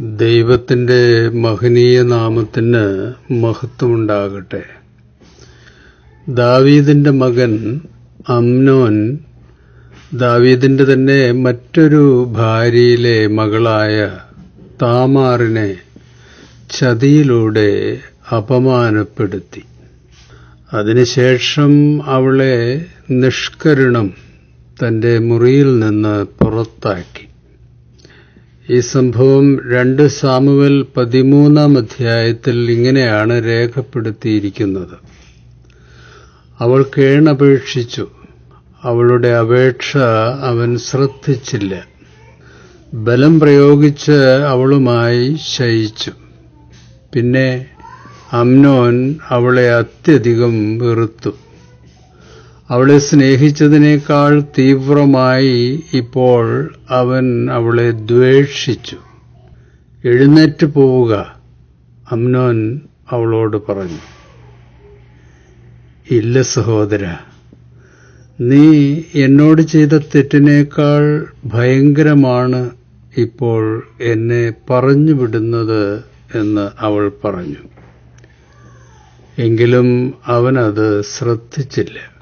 ദൈവത്തിന്റെ മഹനീയ നാമത്തിന് മഹത്വമുണ്ടാകട്ടെ. ദാവീദിന്റെ മകൻ അമ്നോൻ ദാവീദിന്റെ തന്നെ മറ്റൊരു ഭാര്യയിലെ മകളായ താമാറിനെ ചതിയിലൂടെ അപമാനപ്പെടുത്തി. അതിനുശേഷം അവളെ നിഷ്കരുണം തന്റെ മുറിയിൽ നിന്ന് പുറത്താക്കി. ഈ സംഭവം രണ്ട് സാമുവൽ പതിമൂന്നാം അധ്യായത്തിൽ ഇങ്ങനെയാണ് രേഖപ്പെടുത്തിയിരിക്കുന്നത്. അവൾ കേണപേക്ഷിച്ചു. അവളുടെ അപേക്ഷ അവൻ ശ്രദ്ധിച്ചില്ല. ബലം പ്രയോഗിച്ച് അവളുമായി ശയിച്ചു. പിന്നെ അമ്നോൻ അവളെ അത്യധികം വെറുത്തു. അവളെ സ്നേഹിച്ചതിനേക്കാൾ തീവ്രമായി ഇപ്പോൾ അവൻ അവളെ ദ്വേഷിച്ചു. എഴുന്നേറ്റ് പോവുക അമ്നോൻ അവളോട് പറഞ്ഞു. ഇല്ല സഹോദര നീ എന്നോട് ചെയ്ത തെറ്റിനേക്കാൾ ഭയങ്കരമാണ് ഇപ്പോൾ എന്നെ പറഞ്ഞു വിടുന്നത് എന്ന് അവൾ പറഞ്ഞു. എങ്കിലും അവനത് ശ്രദ്ധിച്ചില്ല.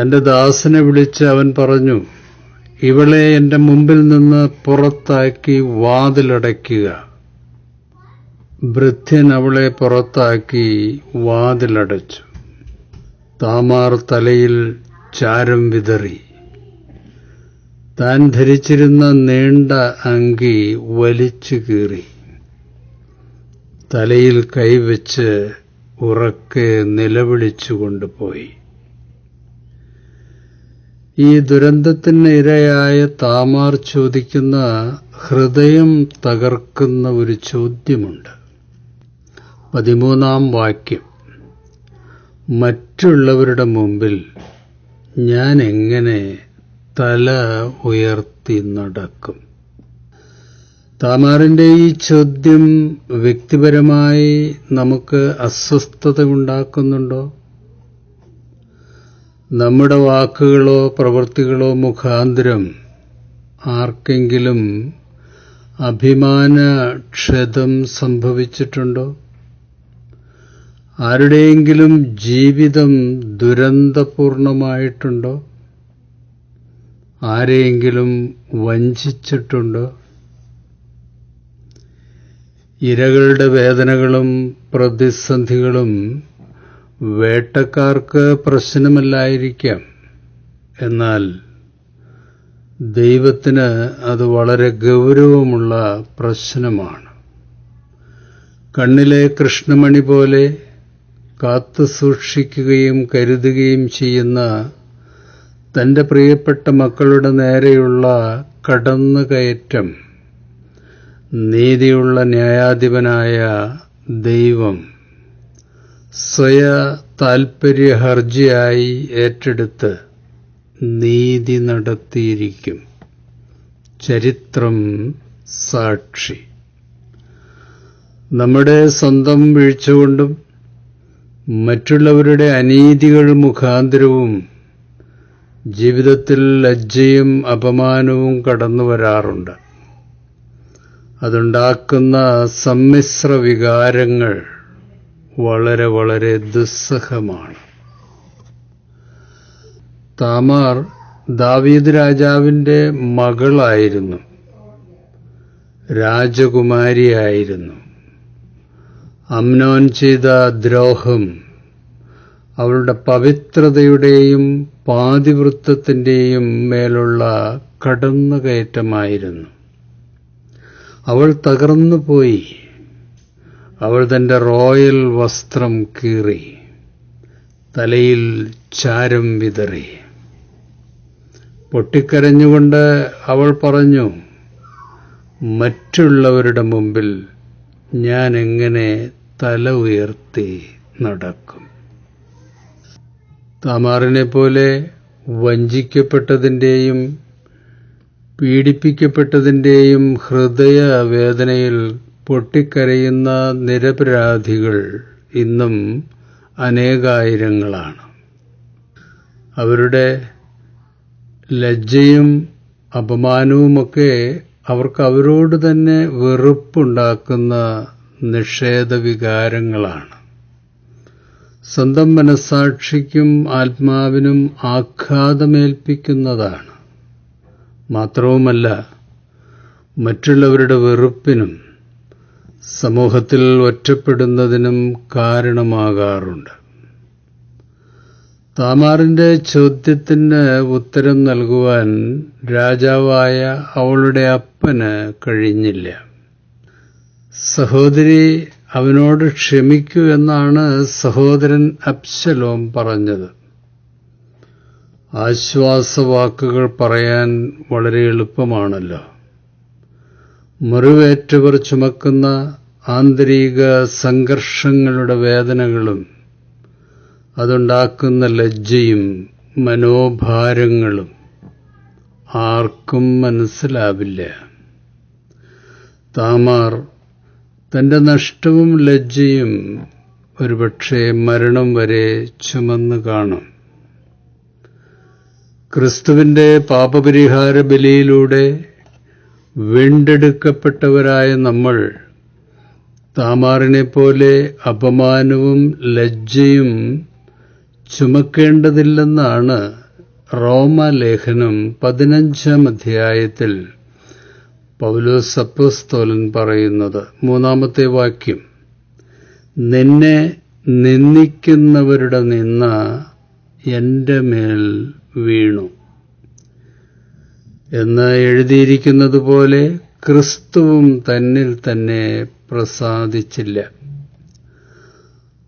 തന്റെ ദാസനെ വിളിച്ച് അവൻ പറഞ്ഞു ഇവളെ എന്റെ മുമ്പിൽ നിന്ന് പുറത്താക്കി വാതിലടയ്ക്കുക. വൃദ്ധൻ അവളെ പുറത്താക്കി വാതിലടച്ചു. താമാർ തലയിൽ ചാരം വിതറി. താൻ ധരിച്ചിരുന്ന നീണ്ട അങ്കി വലിച്ചു കീറി. തലയിൽ കൈവച്ച് ഉറക്കെ നിലവിളിച്ചു കൊണ്ടുപോയി ഈ ദുരന്തത്തിന് ഇരയായ താമാർ ചോദിക്കുന്ന ഹൃദയം തകർക്കുന്ന ഒരു ചോദ്യമുണ്ട്. പതിമൂന്നാം വാക്യം. മറ്റുള്ളവരുടെ മുമ്പിൽ ഞാൻ എങ്ങനെ തല ഉയർത്തി നടക്കും? താമാറിന്റെ ഈ ചോദ്യം വ്യക്തിപരമായി നമുക്ക് അസ്വസ്ഥത ഉണ്ടാക്കുന്നുണ്ടോ? നമ്മുടെ വാക്കുകളോ പ്രവൃത്തികളോ മുഖാന്തരം ആർക്കെങ്കിലും അഭിമാന ക്ഷതം സംഭവിച്ചിട്ടുണ്ടോ? ആരുടെയെങ്കിലും ജീവിതം ദുരന്തപൂർണമായിട്ടുണ്ടോ? ആരെയെങ്കിലും വഞ്ചിച്ചിട്ടുണ്ടോ? ഇരകളുടെ വേദനകളും പ്രതിസന്ധികളും വേട്ടക്കാർക്ക് പ്രശ്നമല്ലായിരിക്കാം. എന്നാൽ ദൈവത്തിന് അത് വളരെ ഗൗരവമുള്ള പ്രശ്നമാണ്. കണ്ണിലെ കൃഷ്ണമണി പോലെ കാത്തു സൂക്ഷിക്കുകയും കരുതുകയും ചെയ്യുന്ന തന്റെ പ്രിയപ്പെട്ട മക്കളുടെ നേരെയുള്ള കടന്നുകയറ്റം നീതിയുള്ള ന്യായാധിപനായ ദൈവം സ്വയ താൽപ്പര്യ ഹർജിയായി ഏറ്റെടുത്ത് നീതി നടത്തിയിരിക്കും. ചരിത്രം സാക്ഷി. നമ്മുടെ സ്വന്തം വീഴ്ചകൊണ്ടും മറ്റുള്ളവരുടെ അനീതികൾ മുഖാന്തരവും ജീവിതത്തിൽ ലജ്ജയും അപമാനവും കടന്നു വരാറുണ്ട്. അതുണ്ടാക്കുന്ന സമ്മിശ്ര വികാരങ്ങൾ വളരെ വളരെ ദുസ്സഹമാണ്. താമാർ ദാവീദ് രാജാവിന്റെ മകളായിരുന്നു. രാജകുമാരിയായിരുന്നു. അമ്നോൻ ചെയ്ത ദ്രോഹം അവളുടെ പവിത്രതയുടെയും പാതിവൃത്തത്തിന്റെയും മേലുള്ള കടന്നുകയറ്റമായിരുന്നു. അവൾ തകർന്നുപോയി. അവൾ തന്റെ റോയൽ വസ്ത്രം കീറി തലയിൽ ചാരം വിതറി. പൊട്ടിക്കരഞ്ഞുകൊണ്ട് അവൾ പറഞ്ഞു മറ്റുള്ളവരുടെ മുമ്പിൽ ഞാൻ എങ്ങനെ തല ഉയർത്തി നടക്കും? താമാറിനെ പോലെ വഞ്ചിക്കപ്പെട്ടതിന്റെയും പീഡിപ്പിക്കപ്പെട്ടതിന്റെയും ഹൃദയവേദനയിൽ പൊട്ടിക്കരയുന്ന നിരപരാധികൾ ഇന്നും അനേകായിരങ്ങളാണ്. അവരുടെ ലജ്ജയും അപമാനവുമൊക്കെ അവർക്ക് അവരോട് തന്നെ വെറുപ്പുണ്ടാക്കുന്ന നിഷേധവികാരങ്ങളാണ്. സ്വന്തം മനസാക്ഷിക്കും ആത്മാവിനും ആഘാതമേൽപ്പിക്കുന്നതാണ്. മാത്രവുമല്ല മറ്റുള്ളവരുടെ വെറുപ്പിനും സമൂഹത്തിൽ ഒറ്റപ്പെടുന്നതിനും കാരണമാകാറുണ്ട്. താമാറിന്റെ ചോദ്യത്തിന് ഉത്തരം നൽകുവാൻ രാജാവായ അവളുടെ അപ്പന് കഴിഞ്ഞില്ല. സഹോദരി അവനോട് ക്ഷമിക്കൂ എന്നാണ് സഹോദരൻ അപ്ശലോം പറഞ്ഞത്. ആശ്വാസവാക്കുകൾ പറയാൻ വളരെ എളുപ്പമാണല്ലോ. മുറിവേറ്റവർ ചുമക്കുന്ന ആന്തരിക സംഘർഷങ്ങളുടെ വേദനകളും അതുണ്ടാക്കുന്ന ലജ്ജയും മനോഭാരങ്ങളും ആർക്കും മനസ്സിലാവില്ല. താമാർ തന്റെ നഷ്ടവും ലജ്ജയും ഒരുപക്ഷെ മരണം വരെ ചുമന്നു കാണും. ക്രിസ്തുവിന്റെ പാപപരിഹാര ബലിയിലൂടെ വീണ്ടെടുക്കപ്പെട്ടവരായ നമ്മൾ താമാറിനെ പോലെ അപമാനവും ലജ്ജയും ചുമക്കേണ്ടതില്ലെന്നാണ് റോമലേഖനം പതിനഞ്ചാം അധ്യായത്തിൽ പൗലോസ് അപ്പോസ്തോലൻ പറയുന്നത്. മൂന്നാമത്തെ വാക്യം. നിന്നെ നിന്ദിക്കുന്നവരുടെ നിന്ന എന്റെ മേൽ വീണു. എന്ന് എഴുതിയിരിക്കുന്നത് പോലെ ക്രിസ്തുവും തന്നിൽ തന്നെ പ്രസാദിച്ചില്ല.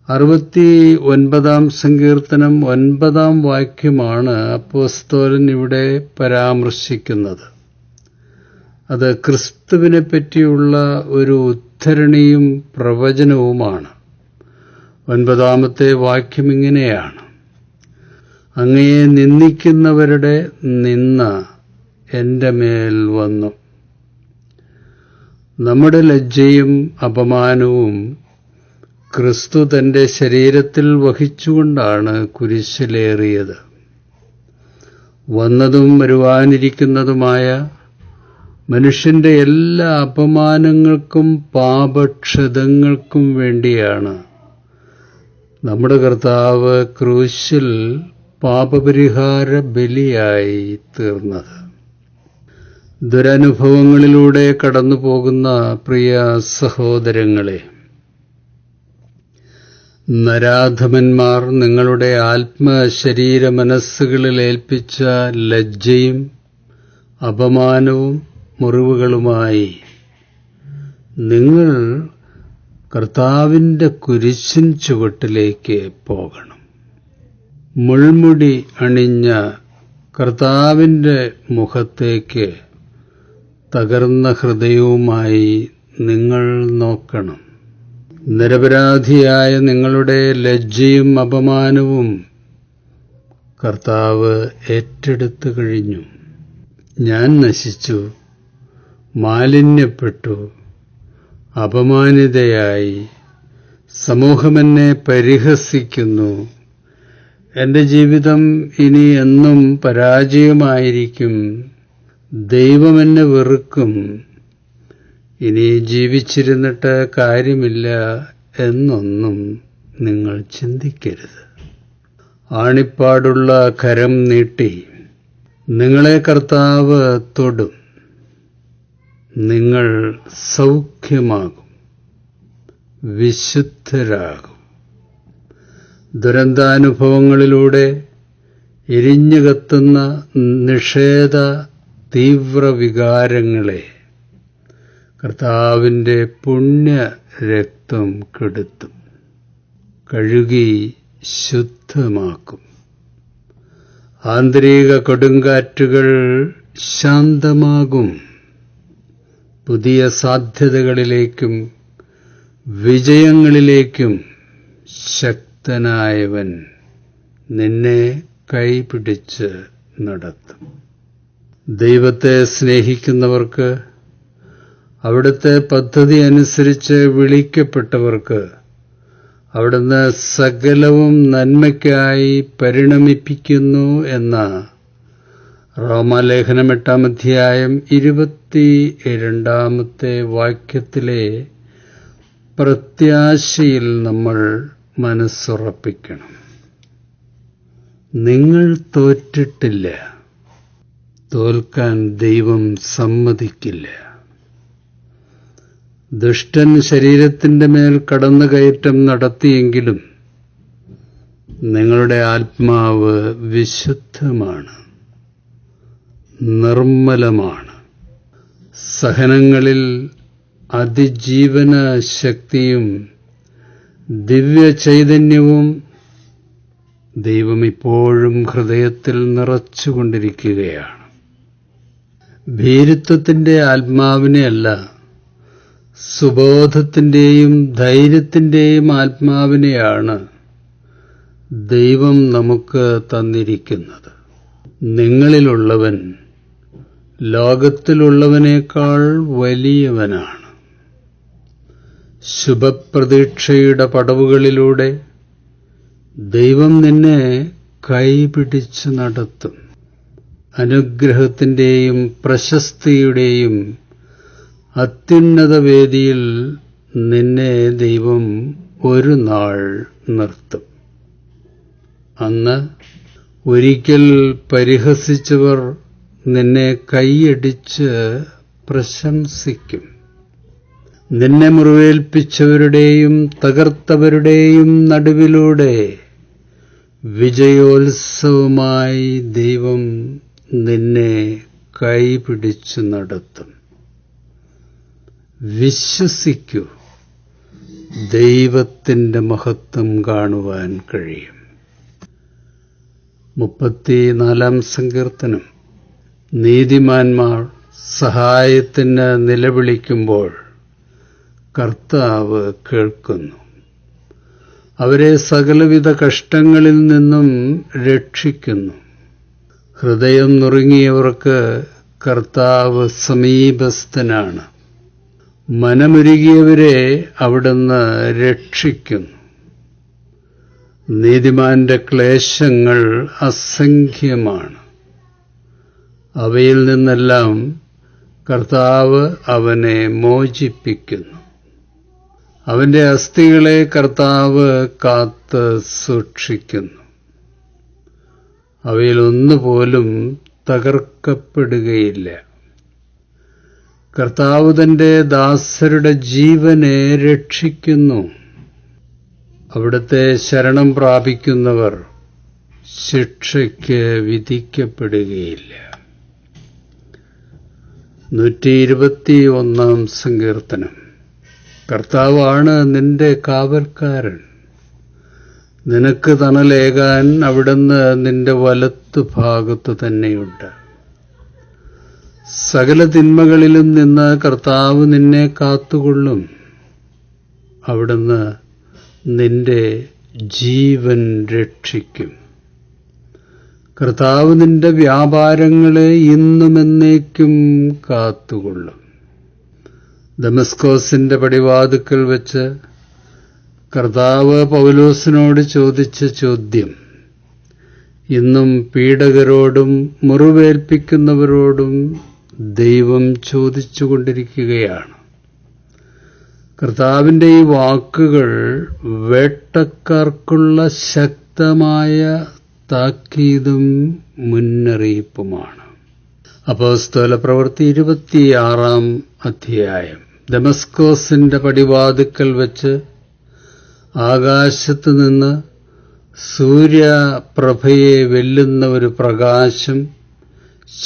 അറുപത്തി ഒൻപതാം സങ്കീർത്തനം ഒൻപതാം വാക്യമാണ് അപ്പോസ്തോലൻ ഇവിടെ പരാമർശിക്കുന്നത്. അത് ക്രിസ്തുവിനെ പറ്റിയുള്ള ഒരു ഉദ്ധരണിയും പ്രവചനവുമാണ്. ഒൻപതാമത്തെ വാക്യം ഇങ്ങനെയാണ്. അങ്ങയെ നിന്ദിക്കുന്നവരുടെ നിന്ന എന്റെ മേൽ വന്നു. നമ്മുടെ ലജ്ജയും അപമാനവും ക്രിസ്തു തന്റെ ശരീരത്തിൽ വഹിച്ചുകൊണ്ടാണ് കുരിശിലേറിയത്. വന്നതും വരുവാനിരിക്കുന്നതുമായ മനുഷ്യന്റെ എല്ലാ അപമാനങ്ങൾക്കും പാപക്ഷതങ്ങൾക്കും വേണ്ടിയാണ്. നമ്മുടെ കർത്താവ് ക്രൂശിൽ പാപപരിഹാര ബലിയായി തീർന്നത്. ദുരനുഭവങ്ങളിലൂടെ കടന്നു പോകുന്ന പ്രിയ സഹോദരങ്ങളെ നരാധമന്മാർ നിങ്ങളുടെ ആത്മശരീര മനസ്സുകളിൽ ഏൽപ്പിച്ച ലജ്ജയും അപമാനവും മുറിവുകളുമായി നിങ്ങൾ കർത്താവിന്റെ കുരിശിൻ ചുവട്ടിലേക്ക് പോകണം. മുൾമുടി അണിഞ്ഞ കർത്താവിന്റെ മുഖത്തേക്ക് തകർന്ന ഹൃദയവുമായി നിങ്ങൾ നോക്കണം. നിരപരാധിയായ നിങ്ങളുടെ ലജ്ജയും അപമാനവും കർത്താവ് ഏറ്റെടുത്തു കഴിഞ്ഞു. ഞാൻ നശിച്ചു മാലിന്യപ്പെട്ടു അപമാനിതയായി സമൂഹമെന്നെ പരിഹസിക്കുന്നു. എന്റെ ജീവിതം ഇനി എന്നും പരാജയമായിരിക്കും. ദൈവം എന്നെ വെറുക്കും. ഇനി ജീവിച്ചിരുന്നിട്ട് കാര്യമില്ല എന്നൊന്നും നിങ്ങൾ ചിന്തിക്കരുത്. ആണിപ്പാടുള്ള കരം നീട്ടി നിങ്ങളെ കർത്താവ് തൊടും. നിങ്ങൾ സൗഖ്യമാകും. വിശുദ്ധരാകും. ദുരന്താനുഭവങ്ങളിലൂടെ എരിഞ്ഞു കത്തുന്ന നിഷേധ തീവ്രവികാരങ്ങളെ കർത്താവിന്റെ പുണ്യ രക്തം കെടുത്തും കഴുകി ശുദ്ധമാക്കും. ആന്തരിക കൊടുങ്കാറ്റുകൾ ശാന്തമാകും. പുതിയ സാധ്യതകളിലേക്കും വിജയങ്ങളിലേക്കും ശക്തനായവൻ നിന്നെ കൈപിടിച്ച് നടത്തും. ദൈവത്തെ സ്നേഹിക്കുന്നവർക്ക് അവിടുത്തെ പദ്ധതി അനുസരിച്ച് വിളിക്കപ്പെട്ടവർക്ക് അവിടുന്ന് സകലവും നന്മയ്ക്കായി പരിണമിപ്പിക്കുന്നു എന്ന റോമാലേഖനം എട്ടാം അധ്യായം ഇരുപത്തി രണ്ടാമത്തെ വാക്യത്തിലെ പ്രത്യാശയിൽ നമ്മൾ മനസ്സുറപ്പിക്കണം. നിങ്ങൾ തോറ്റിട്ടില്ല. തോൽക്കാൻ ദൈവം സമ്മതിക്കില്ല. ദുഷ്ടൻ ശരീരത്തിന്റെ മേൽ കടന്നു കയറ്റം നടത്തിയെങ്കിലും നിങ്ങളുടെ ആത്മാവ് വിശുദ്ധമാണ് നിർമ്മലമാണ്. സഹനങ്ങളിൽ അതിജീവന ശക്തിയും ദിവ്യ ചൈതന്യവും ദൈവം ഇപ്പോഴും ഹൃദയത്തിൽ നിറച്ചുകൊണ്ടിരിക്കുകയാണ്. ഭീരുത്വത്തിന്റെ ആത്മാവിനെയല്ല സുബോധത്തിന്റെയും ധൈര്യത്തിന്റെയും ആത്മാവിനെയാണ് ദൈവം നമുക്ക് തന്നിരിക്കുന്നത്. നിങ്ങളിലുള്ളവൻ ലോകത്തിലുള്ളവനേക്കാൾ വലിയവനാണ്. ശുഭപ്രതീക്ഷയുടെ പടവുകളിലൂടെ ദൈവം നിന്നെ കൈപിടിച്ച് നടത്തും. അനുഗ്രഹത്തിന്റെയും പ്രശസ്തിയുടെയും അത്യുന്നത വേദിയിൽ നിന്നെ ദൈവം ഒരു നാൾ നിർത്തും. അന്ന് ഒരിക്കൽ പരിഹസിച്ചവർ നിന്നെ കൈയടിച്ച് പ്രശംസിക്കും. നിന്നെ മുറിവേൽപ്പിച്ചവരുടെയും തകർത്തവരുടെയും നടുവിലൂടെ വിജയോത്സവമായി ദൈവം നിന്നെ കൈപിടിച്ചു നടത്തും. വിശ്വസിക്കൂ ദൈവത്തിന്റെ മഹത്വം കാണുവാൻ കഴിയും. മുപ്പത്തിനാലാം സങ്കീർത്തനം. നീതിമാന്മാർ സഹായത്തിന് നിലവിളിക്കുമ്പോൾ കർത്താവ് കേൾക്കുന്നു. അവരെ സകലവിധ കഷ്ടങ്ങളിൽ നിന്നും രക്ഷിക്കുന്നു. ഹൃദയം നുറുങ്ങിയവർക്ക് കർത്താവ് സമീപസ്ഥനാണ്. മനമുരുകിയവരെ അവിടുന്ന് രക്ഷിക്കുന്നു. നീതിമാന്റെ ക്ലേശങ്ങൾ അസംഖ്യമാണ്. അവയിൽ നിന്നെല്ലാം കർത്താവ് അവനെ മോചിപ്പിക്കുന്നു. അവന്റെ അസ്ഥികളെ കർത്താവ് കാത്ത് സൂക്ഷിക്കുന്നു. അവയിലൊന്നുപോലും തകർക്കപ്പെടുകയില്ല. കർത്താവ് തന്റെ ദാസരുടെ ജീവനെ രക്ഷിക്കുന്നു. അവിടുത്തെ ശരണം പ്രാപിക്കുന്നവർ ശിക്ഷയ്ക്ക് വിധിക്കപ്പെടുകയില്ല. നൂറ്റി ഇരുപത്തി ഒന്നാം സങ്കീർത്തനം. കർത്താവാണ് നിന്റെ കാവൽക്കാരൻ. നിനക്ക് തണലേകാൻ അവിടുന്ന് നിന്റെ വലത്ത് ഭാഗത്ത് തന്നെയുണ്ട്. സകല തിന്മകളിലും നിന്ന് കർത്താവ് നിന്നെ കാത്തുകൊള്ളും. അവിടുന്ന് നിന്റെ ജീവൻ രക്ഷിക്കും. കർത്താവ് നിന്റെ വ്യാപാരങ്ങളെ ഇന്നും എന്നേക്കും കാത്തുകൊള്ളും. ദമസ്കോസിന്റെ പടിവാതുക്കൽ വെച്ച് കർത്താവ് പൗലോസിനോട് ചോദിച്ച ചോദ്യം. ഇന്നും പീഡകരോടും മുറിവേൽപ്പിക്കുന്നവരോടും ദൈവം ചോദിച്ചുകൊണ്ടിരിക്കുകയാണ്. കർത്താവിന്റെ ഈ വാക്കുകൾ വേട്ടക്കാർക്കുള്ള ശക്തമായ താക്കീതും മുന്നറിയിപ്പുമാണ്. അപ്പോസ്തല പ്രവൃത്തി ഇരുപത്തിയാറാം അധ്യായം. ഡെമസ്കോസിന്റെ പടിവാതുക്കൽ വെച്ച് ആകാശത്ത് നിന്ന് സൂര്യപ്രഭയെ വെല്ലുന്ന ഒരു പ്രകാശം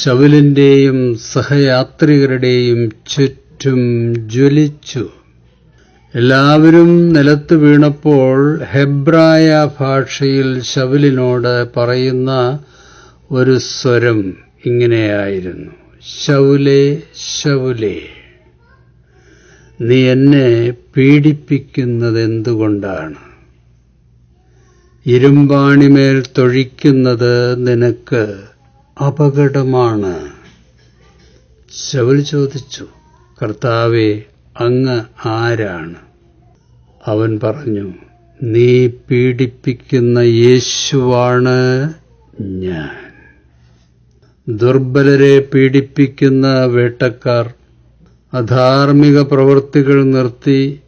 ശവലിന്റെയും സഹയാത്രികരുടെയും ചുറ്റും ജ്വലിച്ചു. എല്ലാവരും നിലത്ത് വീണപ്പോൾ ഹെബ്രായ ഭാഷയിൽ ശവലിനോട് പറയുന്ന ഒരു സ്വരം ഇങ്ങനെയായിരുന്നു. ശൗലേ ശൗലേ. നീ എന്നെ പീഡിപ്പിക്കുന്നത് എന്തുകൊണ്ടാണ് ഇരുമ്പാണിമേൽ തൊഴിക്കുന്നത് നിനക്ക് അപകടമാണ്. ശൗൽ ചോദിച്ചു കർത്താവെ അങ്ങ് ആരാണ്? അവൻ പറഞ്ഞു നീ പീഡിപ്പിക്കുന്ന യേശുവാണ് ഞാൻ. ദുർബലരെ പീഡിപ്പിക്കുന്ന വേട്ടക്കാർ അധാർമിക പ്രവൃത്തികൾ നിർത്തി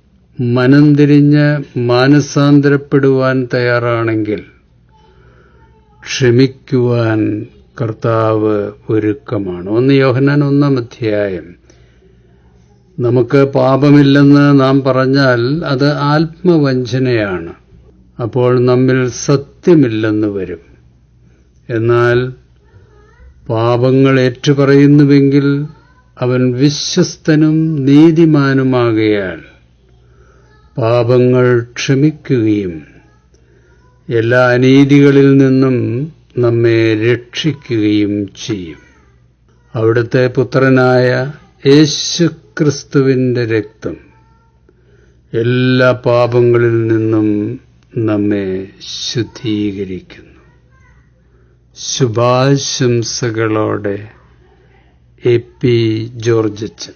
മനം തിരിഞ്ഞ് മാനസാന്തരപ്പെടുവാൻ തയ്യാറാണെങ്കിൽ ക്ഷമിക്കുവാൻ കർത്താവ് ഒരുക്കമാണ്. ഒന്ന് യോഹനാൻ ഒന്നാം അധ്യായം. നമുക്ക് പാപമില്ലെന്ന് നാം പറഞ്ഞാൽ അത് ആത്മവഞ്ചനയാണ്. അപ്പോൾ നമ്മിൽ സത്യമില്ലെന്ന് വരും. എന്നാൽ പാപങ്ങൾ ഏറ്റുപറയുന്നുവെങ്കിൽ അവൻ വിശ്വസ്തനും നീതിമാനുമാകയാൽ പാപങ്ങൾ ക്ഷമിക്കുകയും എല്ലാ അനീതികളിൽ നിന്നും നമ്മെ രക്ഷിക്കുകയും ചെയ്യും. അവിടുത്തെ പുത്രനായ യേശുക്രിസ്തുവിന്റെ രക്തം എല്ലാ പാപങ്ങളിൽ നിന്നും നമ്മെ ശുദ്ധീകരിക്കുന്നു. ശുഭാശംസകളോടെ എ പി ജോർജച്ചൻ